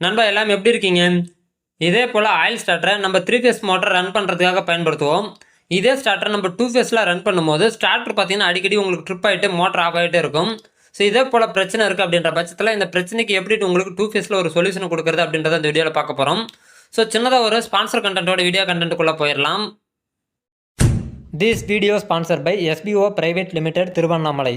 நண்பா எல்லாம் எப்படி இருக்கீங்க? இதே போல் ஆயில் ஸ்டார்டரை நம்ம த்ரீ ஃபேஸ் மோட்டர் ரன் பண்ணுறதுக்காக பயன்படுத்துவோம். இதே ஸ்டார்டர் நம்ம டூ ஃபேஸில் ரன் பண்ணும்போது ஸ்டார்டர் பார்த்தீங்கன்னா அடிக்கடி உங்களுக்கு ட்ரிப் ஆகிட்டு மோட்டர் ஆஃப் ஆகிட்டே இருக்கும். ஸோ இதே போல் பிரச்சனை இருக்குது அப்படின்ற பட்சத்தில் இந்த பிரச்சனைக்கு எப்படி உங்களுக்கு டூ ஃபேஸில் ஒரு சொல்யூஷன் கொடுக்குறது அப்படின்றத இந்த வீடியோவில் பார்க்க போகிறோம் ஸோ சின்னதாக ஒரு ஸ்பான்சர் கண்டென்ட்டோட வீடியோ கண்டென்ட்டுக்குள்ளே போயிடலாம். This video sponsor by S P O private limited Tiruvannamalai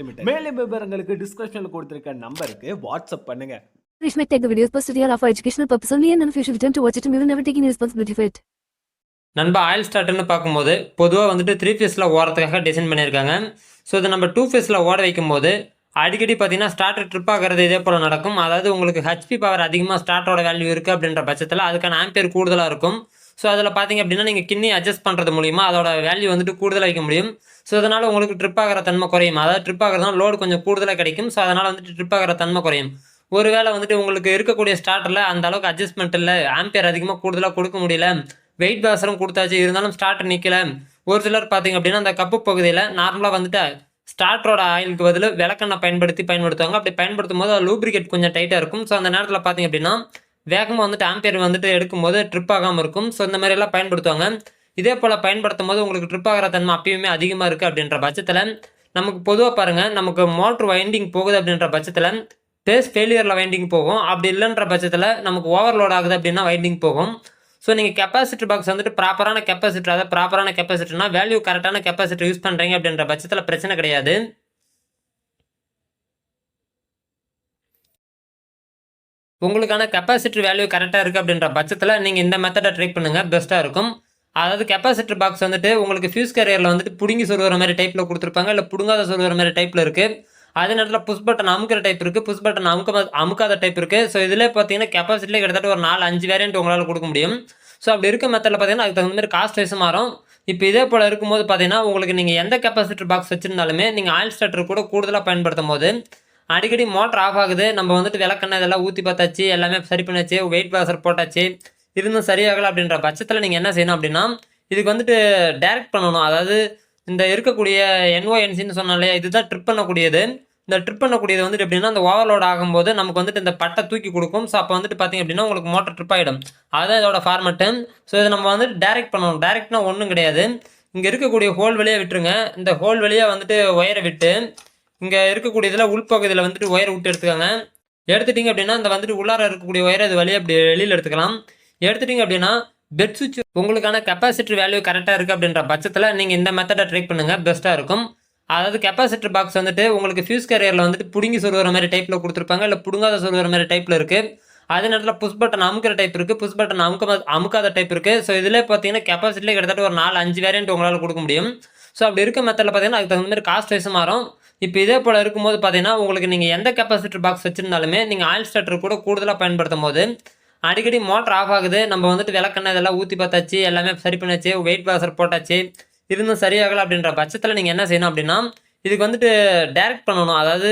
limited மேலும் விவரங்களுக்கு டிஸ்கிரிப்ஷன்ல கொடுத்திருக்க நம்பருக்கு வாட்ஸ்அப் பண்ணுங்க. Rich may take the videos posted here are for educational purpose only and you should return to watch it and we will never take any responsibility for it. நண்பா oil ஸ்டார்ட்னு பார்க்கும்போது பொதுவாக வந்துட்டு த்ரீ ஃபேஸில் ஓடுறதுக்காக design பண்ணியிருக்காங்க. So இதை நம்ம two ஃபேஸில் ஓட வைக்கும்போது அடிக்கடி பார்த்தீங்கன்னா ஸ்டார்டர் ட்ரிப் ஆகிறது இதே போல் நடக்கும். அதாவது உங்களுக்கு ஹெச்பி பவர் அதிகமாக ஸ்டார்ட்டோட வேல்யூ இருக்குது அப்படின்ற பட்சத்தில் அதுக்கான ஆம்பியர் கூடுதலாக இருக்கும். ஸோ அதில் பார்த்தீங்க அப்படின்னா நீங்கள் கிண்ணி அட்ஜஸ்ட் பண்ணுறது மூலிமா அதோட வேல்யூ வந்துட்டு கூடுதலாக வைக்க முடியும். ஸோ அதனால் உங்களுக்கு ட்ரிப் ஆகிற தன்மை குறையும். அதாவது ட்ரிப் ஆகிறதுனால லோடு கொஞ்சம் கூடுதலாக கிடைக்கும். ஸோ அதனால் வந்துட்டு ட்ரிப் ஆகிற தன்மை குறையும். ஒருவேளை வந்துட்டு உங்களுக்கு இருக்கக்கூடிய ஸ்டார்டரில் அந்த அளவுக்கு அட்ஜஸ்ட்மெண்ட் இல்லை ஆம்பியர் அதிகமாக கூடுதலாக கொடுக்க முடியல வெயிட் பாசரம் கொடுத்தாச்சு இருந்தாலும் ஸ்டார்டர் நிற்கல ஒரு சிலர் பார்த்தீங்க அப்படின்னா அந்த கப்பு பகுதியில் நார்மலாக வந்துட்டு ஸ்டார்டரோட ஆயிலுக்கு பதில் விளக்கெண்ணெய் பயன்படுத்தி பயன்படுத்துவாங்க. அப்படி பயன்படுத்தும் போது லூப்ரிகேட் கொஞ்சம் டைட்டாக இருக்கும். ஸோ அந்த நேரத்தில் பார்த்தீங்க அப்படின்னா வேகமாக வந்துட்டு ஆம்பியர் வந்துட்டு எடுக்கும்போது ட்ரிப் ஆகாமல் இருக்கும். ஸோ இந்த மாதிரிலாம் பயன்படுத்துவாங்க. இதே போல் பயன்படுத்தும் போது உங்களுக்கு ட்ரிப் ஆகிற தன்மை அப்பயுமே அதிகமாக இருக்குது அப்படின்ற பட்சத்தில் நமக்கு பொதுவாக பாருங்கள் நமக்கு மோட்ரு வைண்டிங் போகுது அப்படின்ற பட்சத்தில் பேஸ் ஃபெயிலியரில் வைண்டிங் போகும். அப்படி இல்லைன்ற பட்சத்தில் நமக்கு ஓவர்லோட் ஆகுது அப்படின்னா வைண்டிங் போகும். ஸோ நீங்கள் கெப்பாசிட்டி பாக்ஸ் வந்துட்டு ப்ராப்பரான கெப்பாசிட்டி அதாவது ப்ராப்பரான கெப்பாசிட்டினா வேல்யூ கரெக்டான கெப்பாசிட்டி யூஸ் பண்ணுறீங்க அப்படின்ற பட்சத்தில் பிரச்சனை கிடையாது. உங்களுக்கான கெப்பாசிட்டி வேல்யூ கரெக்டாக இருக்குது அப்படின்ற பட்சத்தில் நீங்கள் இந்த மெத்தடை ட்ரை பண்ணுங்கள் பெஸ்ட்டாக இருக்கும். அதாவது கெப்பாசிட்டி பாக்ஸ் வந்துட்டு உங்களுக்கு ஃபியூஸ் கேரியரில் வந்துட்டு பிடுங்கி சொல்கிற மாதிரி டைப்பில் கொடுத்துருப்பாங்க. இல்லை பிடுங்காத சொல்கிற மாதிரி டைப்பில் இருக்குது அதே நேரத்தில் புஷ் பட்டன் அமுக்கிற டைப் இருக்குது புஷ் பட்டன் அமுக்க அமுக்காத டைப் இருக்குது ஸோ இதில் பார்த்தீங்கன்னா கெப்பாசிட்டியில் கிட்டத்தட்ட ஒரு நாலு அஞ்சு வேரியன்ட் உங்களால் கொடுக்க முடியும். ஸோ அப்படி இருக்க மெத்தடில் பார்த்தீங்கன்னா அதுக்கு தகுந்த மாதிரி காஸ்ட் வைஸ் மாறும். இப்போ இதே போல் இருக்கும்போது பார்த்தீங்கன்னா உங்களுக்கு நீங்கள் எந்த கெப்பாசிட்டி பாக்ஸ் வச்சிருந்தாலுமே நீங்கள் ஆயில் ஸ்டார்டர் கூட கூடுதலாக பயன்படுத்தும் போது அடிக்கடி மோட்டர் ஆஃப் ஆகுது. நம்ம வந்துட்டு விளக்கெண்ணெய் இதெல்லாம் ஊற்றி பார்த்தாச்சு எல்லாமே சரி பண்ணாச்சு வெயிட் பாசர் போட்டாச்சு இருந்தும் சரியாகலை அப்படின்ற பட்சத்தில் நீங்கள் என்ன செய்யணும் அப்படின்னா இதுக்கு வந்துட்டு டைரக்ட் பண்ணணும். அதாவது இந்த இருக்கக்கூடிய என்ஓஎன்சின்னு சொன்னாலே இதுதான் ட்ரிப் பண்ணக்கூடியது. இந்த ட்ரிப் பண்ணக்கூடியது வந்துட்டு எப்படின்னா அந்த ஓவர்லோட் ஆகும்போது நமக்கு வந்துட்டு இந்த பட்டை தூக்கி கொடுக்கும். ஸோ அப்போ வந்துட்டு பார்த்தீங்க அப்படின்னா உங்களுக்கு மோட்டர் ட்ரிப் ஆகிடும் அதுதான் இதோட ஃபார்மெட்டு ஸோ இதை நம்ம வந்துட்டு டைரக்ட் பண்ணணும். டைரக்ட்னா ஒன்றும் கிடையாது. இங்கே இருக்கக்கூடிய ஹோல் வழியாக விட்டுருங்க. இந்த ஹோல் வழியாக வந்துட்டு ஒயரை விட்டு இங்கே இருக்கக்கூடியதில் உள்பகுதியில் வந்துட்டு ஒயர் விட்டு எடுத்துக்கோங்க. எடுத்துட்டிங்க அப்படின்னா இந்த வந்துட்டு உள்ளார இருக்கக்கூடிய ஒயரை அது வழியாக அப்படி வெளியில் எடுத்துக்கலாம். எடுத்துட்டிங்க அப்படின்னா பெட் சுவிட்ச் உங்களுக்கான கெப்பாசிட்டி வேல்யூ கரெக்டாக இருக்குது அப்படின்ற பட்சத்தில் நீங்கள் இந்த மெத்தடை ட்ரை பண்ணுங்கள் பெஸ்ட்டாக இருக்கும். அதாவது கெப்பாசிட்டர் பாக்ஸ் வந்துட்டு உங்களுக்கு ஃபியூஸ் கேரியரில் வந்துட்டு பிடுங்கி சொல்லுற மாதிரி டைப்பில் கொடுத்துருப்பாங்க. இல்லை பிடுங்காத சொல்லுற மாதிரி டைப்பில் இருக்குது அதே நேரத்தில் புஷ் பட்டன் அமுக்கிற டைப் இருக்குது புஷ் பட்டன் அமுக்க அமுக்காத டைப் இருக்குது ஸோ இதில் பார்த்தீங்கன்னா கெப்பாசிட்டிலே கிட்டத்தட்ட ஒரு நாலு அஞ்சு வேரியன்ட் உங்களால் கொடுக்க முடியும். ஸோ அப்படி இருக்க மெத்தடில் பார்த்தீங்கன்னா அதுக்கு தகுந்த மாதிரி காஸ்ட் வைஸும் மாறும். இப்போ இதே போல் இருக்கும்போது பார்த்தீங்கன்னா உங்களுக்கு நீங்கள் எந்த கெப்பாசிட்டர் பாக்ஸ் வச்சுருந்தாலுமே நீங்கள் ஆயில் ஸ்டார்டர் கூட கூடுதலாக பயன்படுத்தும் போது அடிக்கடி மோட்டர் ஆஃப் ஆகுது. நம்ம வந்துட்டு விளக்கெண்ணெய் இதெல்லாம் ஊற்றி பார்த்தாச்சு எல்லாமே சரி பண்ணாச்சு வெயிட் பாசர் போட்டாச்சு இருந்தும் சரியாகலை அப்படின்ற பட்சத்தில் நீங்கள் என்ன செய்யணும் அப்படின்னா இதுக்கு வந்துட்டு டைரக்ட் பண்ணணும். அதாவது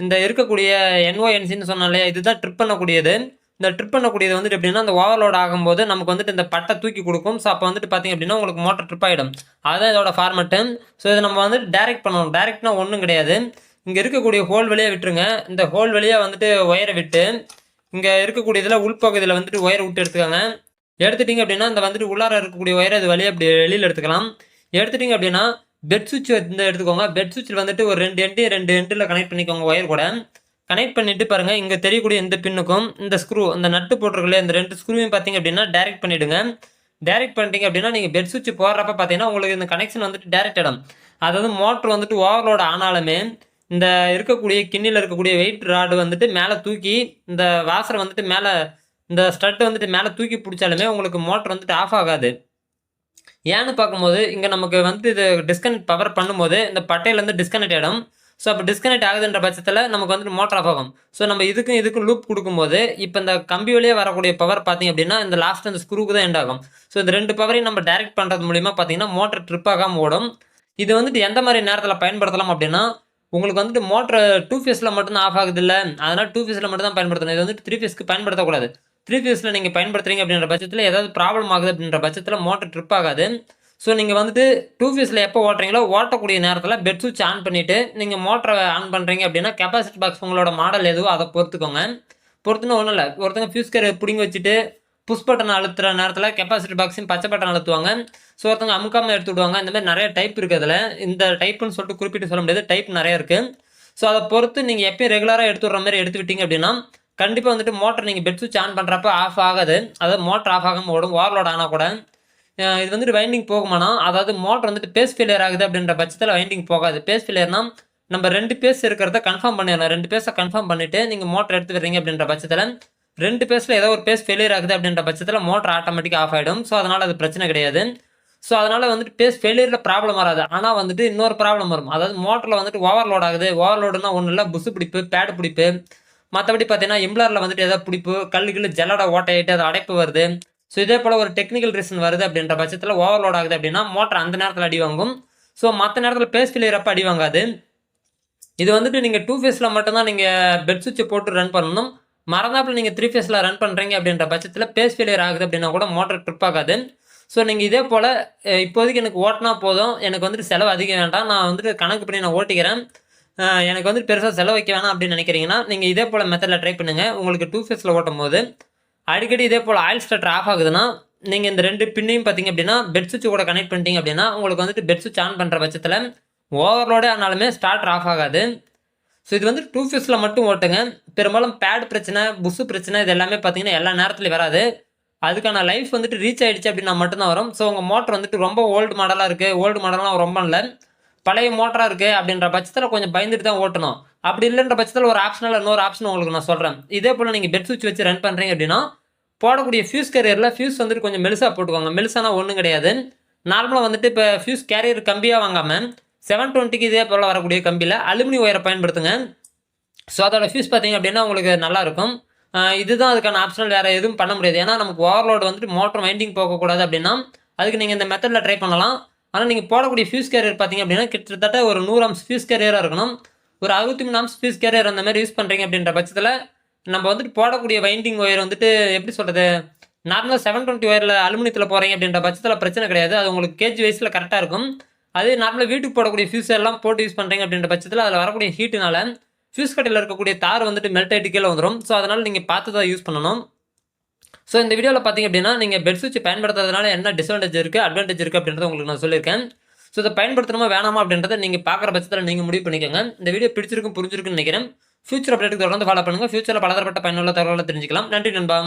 இந்த இருக்கக்கூடிய என்ஓஎன்சின்னு சொன்னாலே இதுதான் ட்ரிப் பண்ணக்கூடியது. இந்த ட்ரிப் பண்ணக்கூடியது வந்துட்டு எப்படின்னா அந்த ஓவர்லோட் ஆகும்போது நமக்கு வந்துட்டு இந்த பட்டை தூக்கி கொடுக்கும். ஸோ அப்போ வந்துட்டு பார்த்தீங்க அப்படின்னா உங்களுக்கு மோட்டர் ட்ரிப் ஆகிடும் அதுதான் இதோட ஃபார்மெட்டு ஸோ இதை நம்ம வந்துட்டு டேரெக்ட் பண்ணணும். டேரெக்ட்னா ஒன்றும் கிடையாது. இங்கே இருக்கக்கூடிய ஹோல் வழியாக விட்டுருங்க. இந்த ஹோல் வழியாக வந்துட்டு ஒயரை விட்டு இங்கே இருக்கக்கூடியதில் உள்பகுதியில் வந்துட்டு ஒயரை விட்டு எடுத்துக்கோங்க. எடுத்துட்டிங்க அப்படின்னா இந்த வந்துட்டு உள்ளார இருக்கக்கூடிய ஒயரை இது வழியாக அப்படி வெளியில் எடுத்துக்கலாம். எடுத்துட்டிங்க அப்படின்னா பெட் சுவிட்ச் வந்து எடுத்துக்கோங்க. பெட் சுவிட்சில் வந்துட்டு ஒரு ரெண்டு எண்டு ரெண்டு எண்டில் கனெக்ட் பண்ணிக்கோங்க ஒயர் கூட. கனெக்ட் பண்ணிட்டு பாருங்க. இங்கே தெரியக்கூடிய இந்த பின்னுக்கும் இந்த ஸ்க்ரூ இந்த நட்டு போட்டிருக்கல இந்த ரெண்டு ஸ்க்ரூவையும் பார்த்தீங்க அப்படின்னா டைரக்ட் பண்ணிவிடுங்க டைரக்ட் பண்ணிட்டீங்க அப்படின்னா நீங்கள் பெட் சுவிட்ச் போடுறப்ப பார்த்தீங்கன்னா உங்களுக்கு இந்த கனெக்ஷன் வந்துட்டு டைரக்ட் இடம் அதாவது மோட்ரு வந்துட்டு ஓவர்லோட் ஆனாலுமே இந்த இருக்கக்கூடிய கிண்ணியில் இருக்கக்கூடிய வெயிட் ராடு வந்துட்டு மேலே தூக்கி இந்த வாசரை வந்துட்டு மேலே இந்த ஸ்டட் வந்துட்டு மேலே தூக்கி பிடிச்சாலுமே உங்களுக்கு மோட்டர் வந்துட்டு ஆஃப் ஆகாது. ஏன்னு பார்க்கும்போது இங்கே நமக்கு வந்து இது டிஸ்கனெக்ட் பவர் பண்ணும்போது இந்த பட்டையிலேருந்து டிஸ்கனெக்ட் ஆகிடும் ஸோ அப்போ டிஸ்கனெக்ட் ஆகுதுன்ற பட்சத்தில் நமக்கு வந்துட்டு மோட்டர் ஆஃப் ஆகும். ஸோ நம்ம இதுக்கும் இதுக்கும் லூப் கொடுக்கும்போது இப்போ இந்த கம்பி வழியே வரக்கூடிய பவர் பார்த்தீங்க அப்படின்னா இந்த லாஸ்ட் அந்த ஸ்க்ரூக்கு தான் எண்ட் ஆகும். ஸோ இந்த ரெண்டு பவரையும் நம்ம டைரக்ட் பண்ணுறது மூலிமா பார்த்தீங்கன்னா மோட்டர் ட்ரிப் ஆகாமல் ஓடும். இது வந்துட்டு எந்த மாதிரி நேரத்தில் பயன்படுத்தலாம் அப்படின்னா உங்களுக்கு வந்துட்டு மோட்டர் டூ ஃபேஸில் மட்டும்தான் ஆஃப் ஆகுது இல்லை அதனால் டூ ஃபேஸில் மட்டும் தான் பயன்படுத்தணும். இது வந்துட்டு த்ரீ ஃபேஸ்க்கு பயன்படுத்தக்கூடாது. த்ரீ ஃபேஸில் நீங்கள் பயன்படுத்துறீங்க அப்படின்ற பட்சத்தில் ஏதாவது ப்ராப்ளம் ஆகுது அப்படின்ற பட்சத்தில் மோட்டர் ட்ரிப் ஆகாது. ஸோ நீங்கள் வந்துட்டு டூ ஃபீஸில் எப்போ ஓட்டுறீங்களோ ஓட்டக்கூடிய நேரத்தில் பெட் சுவிட்ச் ஆன் பண்ணிவிட்டு நீங்கள் மோட்டரை ஆன் பண்ணுறீங்க அப்படின்னா கெப்பாசிட்டி பாக்ஸ் உங்களோட மாடல் எதுவோ அதை பொறுத்துக்கோங்க. பொறுத்துன்னு ஒன்றும் இல்லை. ஒருத்தங்க ஃபியூஸ் கேர் பிடிங்கி வச்சுட்டு புஷ் பட்டன் அழுத்துற நேரத்தில் கெப்பாசிட்டி பாக்ஸையும் பச்சை பட்டன் அழுத்துவாங்க. ஸோ ஒருத்தவங்க அமுக்காமல் எடுத்து விடுவாங்க இந்த மாதிரி நிறைய டைப் இருக்குது அதில். இந்த டைப்புன்னு சொல்லிட்டு குறிப்பிட்டு சொல்ல முடியாது. டைப் நிறைய இருக்குது ஸோ அதை பொறுத்து நீங்கள் எப்பயும் ரெகுலராக எடுத்து விட்ற மாதிரி எடுத்து விட்டீங்க அப்படின்னா கண்டிப்பாக வந்துட்டு மோட்டர் நீங்கள் பெட் சுவிட்ச் ஆன் பண்ணுறப்ப ஆஃப் ஆகாது. அதாவது மோட்டர் ஆஃப் ஆகாமல் ஓடும். ஓவர்லோட் ஆனால் கூட. இது வந்துட்டு வைண்டிங் போகுமானா அதாவது மோட்டர் வந்துட்டு பேஸ் ஃபெயிலியர் ஆகுது அப்படின்ற பட்சத்தில் வைண்டிங் போகாது. பேஸ் ஃபெயிலியர்னா நம்ம ரெண்டு பேஸ் இருக்கிறத கன்ஃபார்ம் பண்ணிடலாம். ரெண்டு பேஸை கன்ஃபார்ம் பண்ணிவிட்டு நீங்கள் மோட்டர் எடுத்து வர்றீங்க அப்படின்ற பட்சத்தில் ரெண்டு பேஸில் ஏதோ ஒரு பேஸ் ஃபெயிலியர் ஆகுது அப்படின்ற பட்சத்தில் மோட்டர் ஆட்டோமேட்டிக்காக ஆஃப் ஆகிடும் ஸோ அதனால் அது பிரச்சனை கிடையாது. ஸோ அதனால் வந்துட்டு பேஸ் ஃபெயிலியரில் ப்ராப்ளம் வராது. ஆனால் வந்துட்டு இன்னொரு ப்ராப்ளம் வரும். அதாவது மோட்டரில் வந்துட்டு ஓவர்லோட் ஆகுது. ஓவர்லோடுனா ஒன்றும் இல்லை. புசு பிடிப்பு பேடு பிடிப்பு. மற்றபடி பார்த்தீங்கன்னா இம்ப்ளரில் வந்துட்டு ஏதாவது பிடிப்பு கல்லுகள் ஜல்லடை ஓட்டையிட்டு அது அடைப்பு வருது. ஸோ இதே போல் ஒரு டெக்னிக்கல் ரீசன் வருது அப்படின்ற பட்சத்தில் ஓவர்லோட் ஆகுது அப்படின்னா மோட்டர் அந்த நேரத்தில் அடி வாங்கும். ஸோ மற்ற நேரத்தில் பேஸ் ஃபெயிலியர் அடி வாங்காது. இது வந்துட்டு நீங்கள் டூ ஃபேஸில் மட்டும்தான் நீங்கள் பெட் சுவிட்சை போட்டு ரன் பண்ணணும். மறந்தாப்பில் நீங்கள் த்ரீ ஃபேஸில் ரன் பண்ணுறீங்க அப்படின்ற பட்சத்தில் பேஸ் ஃபெயிலியர் ஆகுது அப்படின்னா கூட மோட்டர் ட்ரிப் ஆகாது. ஸோ நீங்கள் இதே போல் இப்போதைக்கு எனக்கு ஓட்டினா போதும். எனக்கு வந்துட்டு செலவு அதிகம் வேண்டாம். நான் வந்துட்டு கணக்கு பண்ணி நான் ஓட்டிக்கிறேன். எனக்கு வந்துட்டு பெருசாக செலவு வைக்க வேணாம் அப்படின்னு நினைக்கிறீங்கன்னா நீங்கள் இதே போல் மெத்தடில் ட்ரை பண்ணுங்கள் உங்களுக்கு டூ ஃபேஸில் ஓட்டும் போது அடிக்கடி இதே போல் ஆயில் ஸ்டார்ட் ஆஃப் ஆகுதுன்னா நீங்கள் இந்த ரெண்டு பின்னையும் பார்த்தீங்க அப்படின்னா பெட் சுவிட்ச் கூட கனெக்ட் பண்ணிட்டீங்க அப்படின்னா உங்களுக்கு வந்துட்டு பெட் சுவிட்ச் ஆன் பண்ணுற பட்சத்தில் ஓவர்லோடே ஆனாலுமே ஸ்டார்டர் ஆஃப் ஆகாது. ஸோ இது வந்து டூ ஃபியூஸில் மட்டும் ஓட்டுங்க. பெரும்பாலும் பேட் பிரச்சனை புஷு பிரச்சனை இது எல்லாமே பார்த்தீங்கன்னா எல்லா நேரத்துலையும் வராது. அதுக்கான லைஃப் வந்துட்டு ரீச் ஆகிடுச்சு அப்படின்னா மட்டும்தான் வரும். ஸோ உங்கள் மோட்டர் வந்துட்டு ரொம்ப ஓல்டு மாடலாக இருக்குது ஓல்டு மாடலாம் ரொம்ப இல்லை. பழைய மோட்டராக இருக்குது அப்படின்ற பட்சத்தில் கொஞ்சம் பயந்துட்டு தான் ஓட்டணும். அப்படி இல்லைன்ற பட்சத்தில் ஒரு ஆப்ஷனில் இன்னொரு ஆப்ஷன் உங்களுக்கு நான் சொல்கிறேன் இதே போல் நீங்கள் பெட் சுவிட்ச் வச்சு ரன் பண்ணுறீங்க அப்படின்னா போடக்கூடிய ஃபியூஸ் கேரியரில் ஃபியூஸ் வந்துட்டு கொஞ்சம் மெலுசாக போட்டுக்கோங்க. மெலுசானா ஒன்றும் கிடையாது. நார்மலாக வந்துட்டு இப்போ ஃபியூஸ் கேரியர் கம்பியாக வாங்காமல் செவன் டுவெண்ட்டிக்கு இதே போல் வரக்கூடிய கம்பியில் அலுமினி ஒயரை பயன்படுத்துங்க. ஸோ அதோட ஃபியூஸ் பார்த்திங்க அப்படின்னா உங்களுக்கு நல்லாயிருக்கும் இதுதான் அதுக்கான ஆப்ஷனல் வேறு எதுவும் பண்ண முடியாது. ஏன்னா நமக்கு ஓவர்லோடு வந்துட்டு மோட்டர் வைண்டிங் போகக்கூடாது அப்படின்னா அதுக்கு நீங்கள் இந்த மெத்தடில் ட்ரை பண்ணலாம். ஆனால் நீங்கள் போடக்கூடிய ஃபியூஸ் கேரியர் பார்த்தீங்க அப்படின்னா கிட்டத்தட்ட ஒரு நூறு அம்ஸ் ஃபியூஸ் கேரியராக இருக்கணும். ஒரு அறுபத்தி மூணு அம்ஸ் ஃபியூஸ் கேரியர் அந்த மாதிரி யூஸ் பண்ணுறீங்க அப்படின்ற பட்சத்தில் நம்ம வந்துட்டு போடக்கூடிய வைண்டிங் ஒயர் வந்துட்டு எப்படி சொல்கிறது நார்மலாக செவன் டுவெண்ட்டி ஒயரில் அலுமினியத்தில் போகிறீங்க அப்படின்ற பட்சத்தில் பிரச்சனை கிடையாது. அது உங்களுக்கு கேஜி வைஸில் கரெக்டாக இருக்கும். அதே நார்மலாக வீட்டுக்கு போடக்கூடிய ஃபியூஸ் எல்லாம் போட்டு யூஸ் பண்ணுறீங்க அப்படின்ற பட்சத்தில் அதில் வரக்கூடிய ஹீட்டுனால ஃபியூஸ் கட்டையில் இருக்கக்கூடிய தார் வந்துட்டு மெல்ட் ஆகிட்டு கீழே வந்துடும் ஸோ அதனால் நீங்கள் பார்த்து தான் யூஸ் பண்ணணும். ஸோ இந்த வீடியோவில் பார்த்தீங்க அப்படின்னா நீங்கள் பெட் சுவிட்ச் பயன்படுத்துறதுனால என்ன டிஸ்அட்வான்டேஜ் இருக்குது அட்வான்டேஜ் இருக்குது அப்படின்றத உங்களுக்கு நான் சொல்லியிருக்கேன். ஸோ இதை பயன்படுத்தணுமா வேணாமா அப்படின்றத நீங்கள் பார்க்குற பட்சத்தில் நீங்கள் முடிவு பண்ணிக்கோங்க. இந்த வீடியோ பிடிச்சிருக்கும் புரிஞ்சிருக்குன்னு நினைக்கிறேன். ஃபியூச்சர் அப்டேட்டுக்கு தொடர்ந்து ஃபாலோ பண்ணுங்கள் ஃபியூச்சரில் பலதரப்பட்ட பயனுள்ள தகவலை தெரிஞ்சுக்கலாம். நன்றி நண்பா.